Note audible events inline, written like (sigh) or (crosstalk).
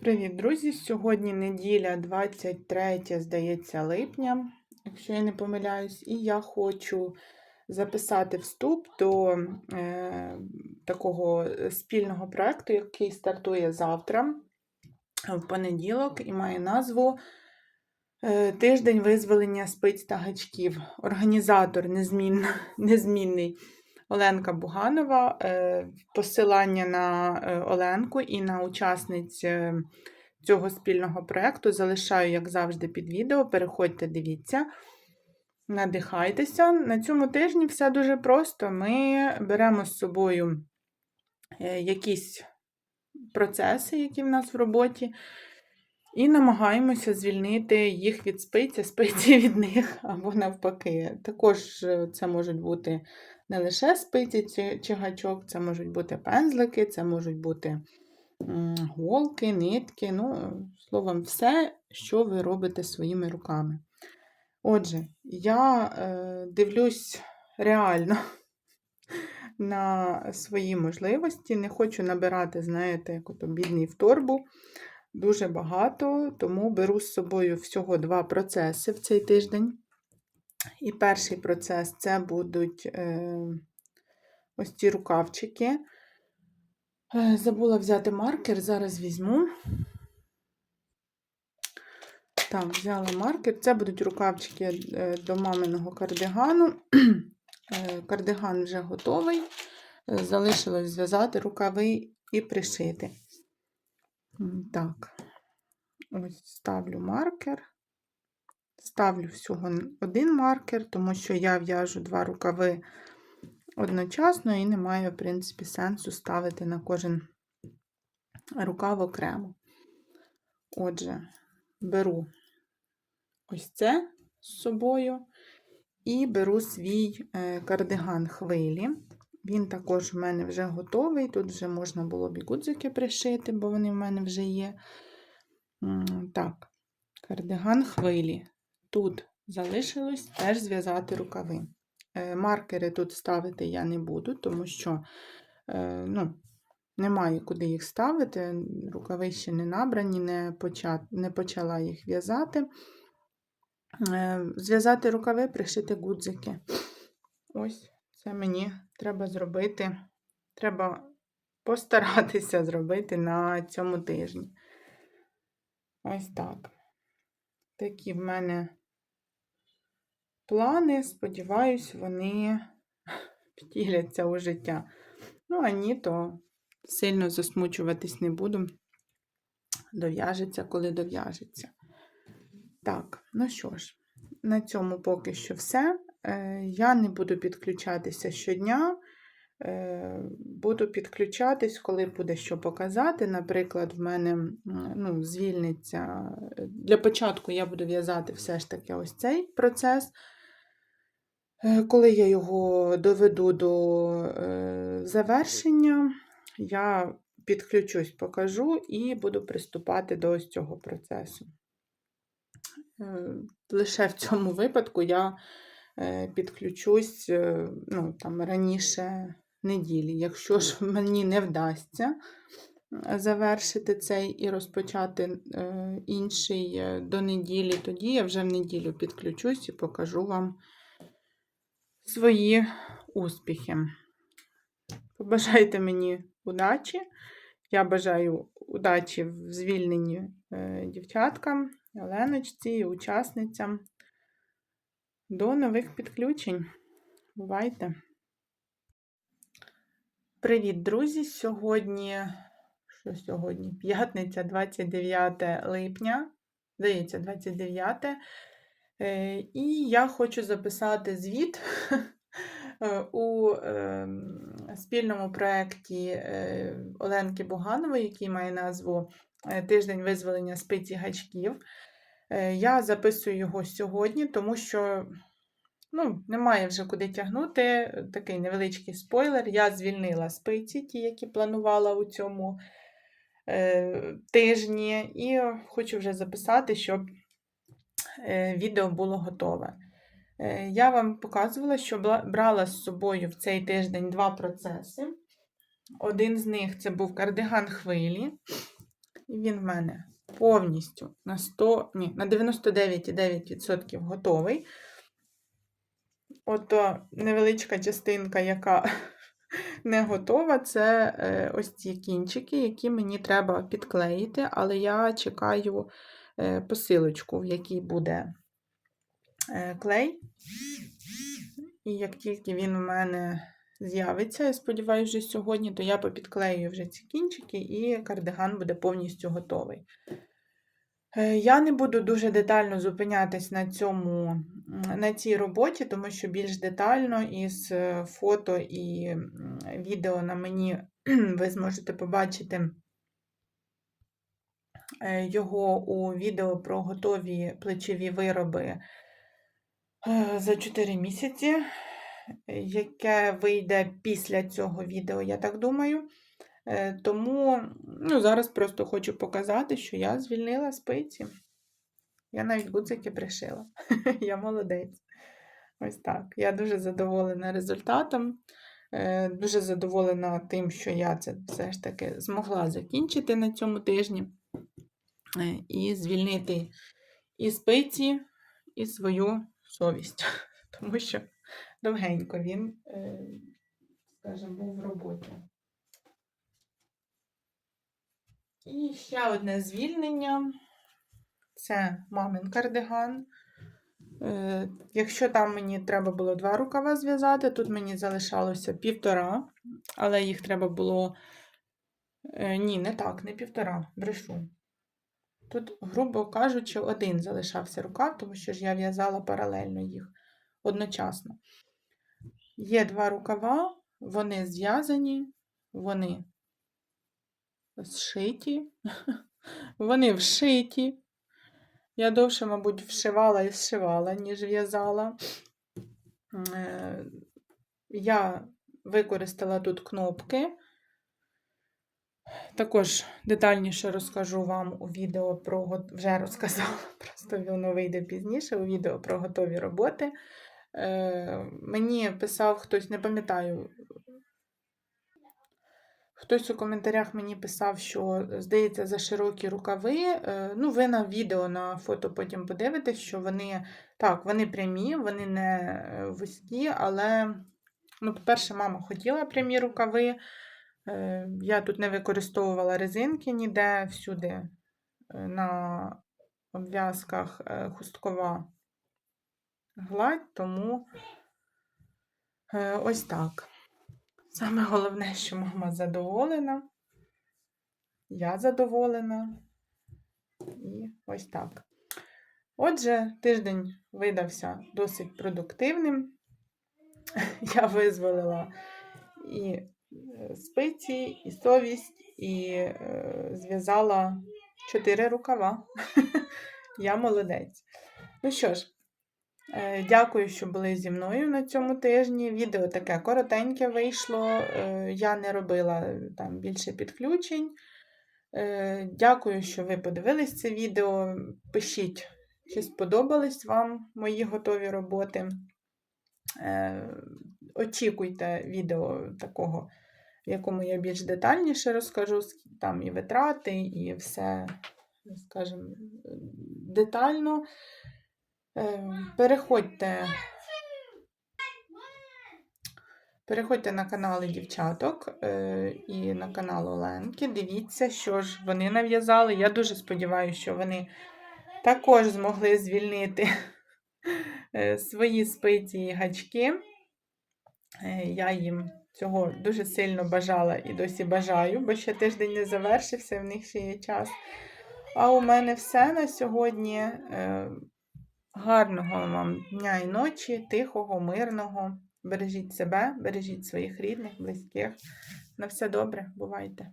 Привіт, друзі! Сьогодні неділя 23, здається, липня, якщо я не помиляюсь, і я хочу записати вступ до е, такого спільного проєкту, який стартує завтра, в понеділок, і має назву е, Тиждень визволення спиць та гачків. Організатор незмін, (laughs) незмінний. Оленка Буганова. Е, Посилання на е, Оленку і на учасниць е, цього спільного проєкту залишаю, як завжди, під відео. Переходьте, дивіться, надихайтеся. На цьому тижні все дуже просто. Ми беремо з собою якісь процеси, які в нас в роботі. І намагаємося звільнити їх від спиці, а (laughs) спиці від них або навпаки. Також це можуть бути не лише спиці чи, чи гачок, це можуть бути пензлики, це можуть бути голки, нитки, ну, словом, все, що ви робите своїми руками. Отже, я е, дивлюсь реально (laughs) на свої можливості, не хочу набирати, знаєте, як ото бідний в торбу. Дуже багато, тому беру з собою всього два процеси в цей тиждень. І перший процес це будуть е, ось ці рукавчики. Е, забула взяти маркер, зараз візьму. Так, взяла маркер. Це будуть рукавчики е, до маминого кардигану. Кардиган вже готовий. Залишилось зв'язати рукави і пришити. Так, ось ставлю маркер. Ставлю всього один маркер, тому що я в'яжу два рукави одночасно і немає, в принципі, сенсу ставити на кожен рукав окремо. Отже, беру ось це з собою і беру свій е, кардиган хвилі. Він також в мене вже готовий. Тут вже можна було б і гудзики пришити, бо вони в мене вже є. Так, кардиган хвилі. Тут залишилось теж зв'язати рукави. Е, маркери тут ставити я не буду, тому що е, ну, немає куди їх ставити. Рукави ще не набрані, не, поча... не почала їх в'язати. Е, зв'язати рукави, пришити гудзики. Ось це мені треба зробити. Треба постаратися зробити на цьому тижні. Ось так. Такі в мене плани, сподіваюсь, вони втіляться у життя. Ну, а ні, то сильно засмучуватись не буду. Дов'яжеться, коли дов'яжеться. Так, ну що ж, на цьому поки що все. Е, я не буду підключатися щодня. Е, буду підключатись, коли буде що показати. Наприклад, в мене ну, звільниться. Для початку я буду в'язати все ж таки ось цей процес. Е, коли я його доведу до е, завершення, я підключусь, покажу і буду приступати до ось цього процесу. Е, лише в цьому випадку я підключусь ну, там, раніше неділі. Якщо ж мені не вдасться завершити цей і розпочати інший до неділі, тоді я вже в неділю підключусь і покажу вам свої успіхи. Побажайте мені удачі. Я бажаю удачі в звільненні е, дівчаткам, Оленочці учасницям. До нових підключень. Бувайте! Привіт, друзі! Сьогодні, що сьогодні? П'ятниця, 29 липня, здається, 29. Е, і я хочу записати звіт е, (laughs) у ем, спільному проєкті е, Оленки Буганової, який має назву Тиждень визволення спиці гачків. Я записую його сьогодні, тому що ну, немає вже куди тягнути. Такий невеличкий спойлер. Я звільнила спиці, ті, які планувала у цьому тижні, і хочу вже записати, щоб. Е, відео було готове. Е, я вам показувала, що брала з собою в цей тиждень два процеси. Один з них це був кардиган хвилі. І він в мене повністю на 100, ні, на 99,9% готовий. Ото невеличка частинка, яка (laughs) не готова, це е, ось ці кінчики, які мені треба підклеїти, але я чекаю е, посилочку, в якій буде е, клей. І як тільки він у мене з'явиться, я сподіваюся, вже сьогодні, то я попідклею вже ці кінчики, і кардиган буде повністю готовий. Е, Я не буду дуже детально зупинятись на цьому, на цій роботі, тому що більш детально із е, фото і відео на мені (clears throat) ви зможете побачити е, його у відео про готові плечові вироби за 4 місяці, яке вийде після цього відео, я так думаю. Е, Тому ну, зараз просто хочу показати, що я звільнила спиці. Я навіть гудзики пришила. (laughs) Я молодець. Ось так. Я дуже задоволена результатом. Е, Дуже задоволена тим, що я це все ж таки змогла закінчити на цьому тижні е, і звільнити і спиці, і свою совість. (laughs) Тому що довгенько він, скажімо, був в роботі. І ще одне звільнення. Це мамин кардиган. Е, Якщо там мені треба було два рукава зв'язати, тут мені залишалося півтора, але їх треба було. е, Ні, не так, не півтора, брешу. Тут, грубо кажучи, один залишався рукав, тому що ж я в'язала паралельно їх одночасно. Є два рукава, вони зв'язані, вони зшиті, (laughs) вони вшиті. Я довше, мабуть, вшивала і зшивала, ніж в'язала. Е, Я використала тут кнопки. Також детальніше розкажу вам у відео про вже розказала, (laughs) просто воно вийде пізніше у відео про готові роботи. Е, Мені писав хтось, не пам'ятаю, Хтось у коментарях мені писав, що, здається, за широкі рукави. Е, Ну, ви на відео, на фото потім подивитесь, що вони так, вони прямі, вони не е, вузькі, але, ну, по-перше, мама хотіла прямі рукави. Е, Я тут не використовувала резинки ніде, всюди е, на обв'язках е, хусткова гладь, тому е, ось так. Саме головне, що мама задоволена, я задоволена. І ось так. Отже, тиждень видався досить продуктивним. (laughs) Я визволила і е, спиці, і совість, і е, зв'язала чотири рукава. (laughs) Я молодець. Ну що ж, Дякую, що були зі мною на цьому тижні. Відео таке коротеньке вийшло. е, Я не робила е, там більше підключень. Е, Дякую, що ви подивились це відео. Пишіть, чи сподобались вам мої готові роботи. Е, Очікуйте відео такого, в якому я більш детальніше розкажу, там і витрати, і все, скажімо, детально. Е, Переходьте. Переходьте на канали дівчаток е, і на канал Оленки. Дивіться, що ж вони нав'язали. Я дуже сподіваюся, що вони також змогли звільнити е, свої спиці і гачки. Е, Я їм цього дуже сильно бажала і досі бажаю, бо ще тиждень не завершився, в них ще є час. А у мене все на сьогодні. Гарного вам дня і ночі, тихого, мирного. Бережіть себе, бережіть своїх рідних, близьких. На все добре, бувайте!